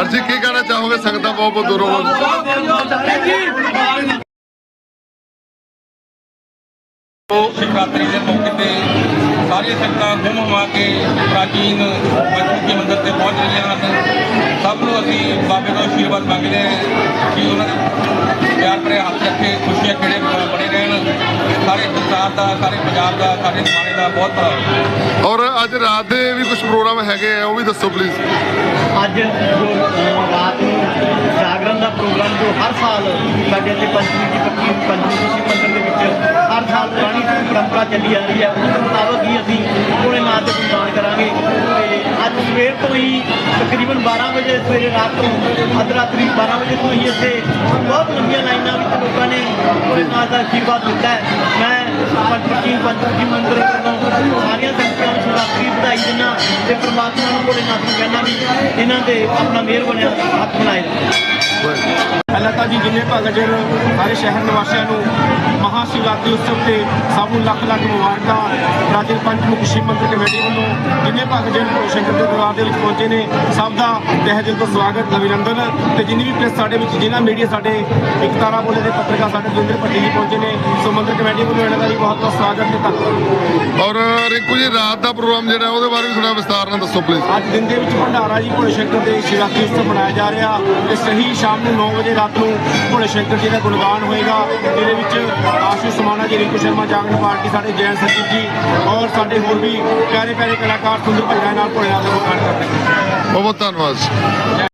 ਅਰਜੀ ਕੀ ਕਹਿਣਾ ਚਾਹੋਗੇ? ਸੰਗਤਾਂ ਬਹੁਤ ਬਹੁਤ ਦੂਰੋਂ ਸ਼ਿਵਰਾਤਰੀ ਦੇ ਮੌਕੇ ਤੇ ਸਾਰੀਆਂ ਸੰਗਤਾਂ ਗੁੰਮ ਹੁਮਾ ਕੇ ਪ੍ਰਾਚੀਨ ਪੰਚਮੁਖੀ ਮੰਦਿਰ ਤੇ ਪਹੁੰਚ ਰਹੀਆਂ ਹਨ। ਸਭ ਨੂੰ ਅਸੀਂ ਬਾਬੇ ਦਾ ਆਸ਼ੀਰਵਾਦ ਮੰਗਦੇ ਹਾਂ ਕਿ ਉਹਨਾਂ ਦੇ ਸਾਰੇ ਪੰਜਾਬ ਦਾ ਸਾਰੇ ਪੰਜਾਬ ਦਾ ਸਾਡੇ ਸਮਾਣੇ ਦਾ ਬਹੁਤ ਭਲਾ ਔਰ ਅੱਜ ਰਾਤ ਦੇ ਵੀ ਕੁਝ ਪ੍ਰੋਗਰਾਮ ਹੈਗੇ ਆ ਉਹ ਵੀ ਦੱਸੋ ਪਲੀਜ਼ ਅੱਜ ਜੋ ਰਾਤ ਨੂੰ ਜਾਗਰਣ ਦਾ ਪ੍ਰੋਗਰਾਮ ਜੋ ਹਰ ਸਾਲ ਸਾਡੇ ਇੱਥੇ ਪੰਚਮੀ ਦੀ ਪੱਕੀ ਪੰਚਮੀ ਸ਼ਿਵ ਮੰਦਿਰ ਦੇ ਵਿੱਚ ਹਰ ਸਾਲ ਪੁਰਾਣੀ ਪਰੰਪਰਾ ਚੱਲੀ ਆ ਰਹੀ ਹੈ ਉਸ ਦੇ ਮੁਤਾਬਕ ਹੀ ਅਸੀਂ ਕੋਲੇ ਨਾਥ ਦੇ ਗੁਣਗਾਨ ਕਰਾਂਗੇ। ਸਵੇਰ ਤੋਂ ਹੀ ਤਕਰੀਬਨ 12 ਵਜੇ ਸਵੇਰੇ ਰਾਤ ਤੋਂ ਅੱਧ ਰਾਤਰੀ 12 ਵਜੇ ਤੋਂ ਹੀ ਇੱਥੇ ਬਹੁਤ ਲੰਬੀਆਂ ਲਾਈਨਾਂ ਵਿੱਚ ਲੋਕਾਂ ਨੇ ਕੋਲੇ ਨਾਥ ਦਾ ਆਸ਼ੀਰਵਾਦ ਦਿੱਤਾ ਹੈ। ਮੈਂ ਪੰਚਮੀ ਪੰਚਮੀ ਮੰਦਰ ਵੱਲੋਂ ਸਾਰੀਆਂ ਸੰਗਤਾਂ ਨੂੰ ਸ਼ਿਵਰਾਤਰੀ ਵਧਾਈ ਦਿੰਦਾ ਤੇ ਪ੍ਰਮਾਤਮਾ ਨੂੰ ਕੋਲੇ ਨਾਥ ਨੂੰ ਕਹਿੰਦਾ ਵੀ ਇਹਨਾਂ ਦੇ ਆਪਣਾ ਮਿਹਰ ਬਣਿਆ, ਹੱਥ ਬਣਾਏ। ਰੱਖੇ ਪਹਿਲਾਂ ਜਿੰਨੇ ਭਗਤ ਜਨ ਸਾਰੇ ਸ਼ਹਿਰ ਨਿਵਾਸੀਆਂ ਨੂੰ ਮਹਾ ਸ਼ਿਵਰਾਤਰੀ ਉਤਸਵ ਤੇ ਸਭ ਨੂੰ ਲੱਖ ਲੱਖ ਮੁਬਾਰਕਾਂ ਪ੍ਰਾਚੀਨ ਪੰਚਮੁਖ ਸ਼ਿਵ ਮੰਦਿਰ ਕਮੇਟੀ ਵੱਲੋਂ ਜਿੰਨੇ ਭਗਤ ਜਨ ਸ਼ੰਕਰ ਦੇ ਦਰਬਾਰ ਦੇ ਵਿੱਚ ਪਹੁੰਚੇ ਨੇ ਸਭ ਦਾ ਤਹਿ ਦਿਲ ਤੋਂ ਸਵਾਗਤ ਅਭਿਨੰਦਨ। ਤੇ ਜਿੰਨੀ ਵੀ ਪ੍ਰੈਸ ਸਾਡੇ ਵਿੱਚ ਜਿਨ੍ਹਾਂ ਮੀਡੀਆ ਸਾਡੇ ਇੱਕ ਤਾਰਾ ਬੋਲੇ ਦੇ ਪੱਤਰਕਾਰ ਸਾਡੇ ਦਵਿੰਦਰ ਭੱਟੀ ਜੀ ਪਹੁੰਚੇ ਨੇ ਸੋ ਮੰਦਿਰ ਕਮੇਟੀ ਵੱਲੋਂ ਇਹਨਾਂ ਦਾ ਵੀ ਬਹੁਤ ਬਹੁਤ ਸਵਾਗਤ ਤੇ ਧੰਨਵਾਦ। ਔਰ ਰਿੰਕੂ ਜੀ ਰਾਤ ਦਾ ਪ੍ਰੋਗਰਾਮ ਜਿਹੜਾ ਉਹਦੇ ਬਾਰੇ ਵੀ ਥੋੜਾ ਵਿਸਤਾਰ ਨਾਲ ਦੱਸੋ ਪਲੀਜ਼ ਅੱਜ ਦਿਨ ਦੇ ਵਿੱਚ ਭੰਡਾਰਾ ਜੀ ਭੋਲੇ ਸ਼ੰਕਰ ਦੇ ਸ਼ਿਵਰਾਤਰੀ ਉਤਸਵ ਮਨਾਇਆ ਜਾ ਰਿਹਾ। ਤੇ ਸਹੀ ਸ਼ਾਮ ਨੂੰ 9 ਵਜੇ ਰਾਤ ਨੂੰ ਭੋਲੇ ਸ਼ੰਕਰ ਜੀ ਦਾ ਗੁਣਗਾਨ ਹੋਏਗਾ, ਜਿਹਦੇ ਵਿੱਚ ਆਸ਼ੂ ਸਮਾਨਾ ਜੀ, ਰਿੰਕੂ ਸ਼ਰਮਾ, ਜਾਗਰਣ ਪਾਰਟੀ, ਸਾਡੇ ਜੈਨ ਸਚਿਵ ਜੀ ਔਰ ਸਾਡੇ ਹੋਰ ਵੀ ਪਿਆਰੇ ਪਿਆਰੇ ਕਲਾਕਾਰ ਸੁੰਦਰ ਭਜਨਾਂ ਨਾਲ ਭੋਲੇ ਨਾਲ ਦਾ ਗੁਣਗਾਨ ਕਰਦੇ ਬਹੁਤ ਬਹੁਤ ਧੰਨਵਾਦ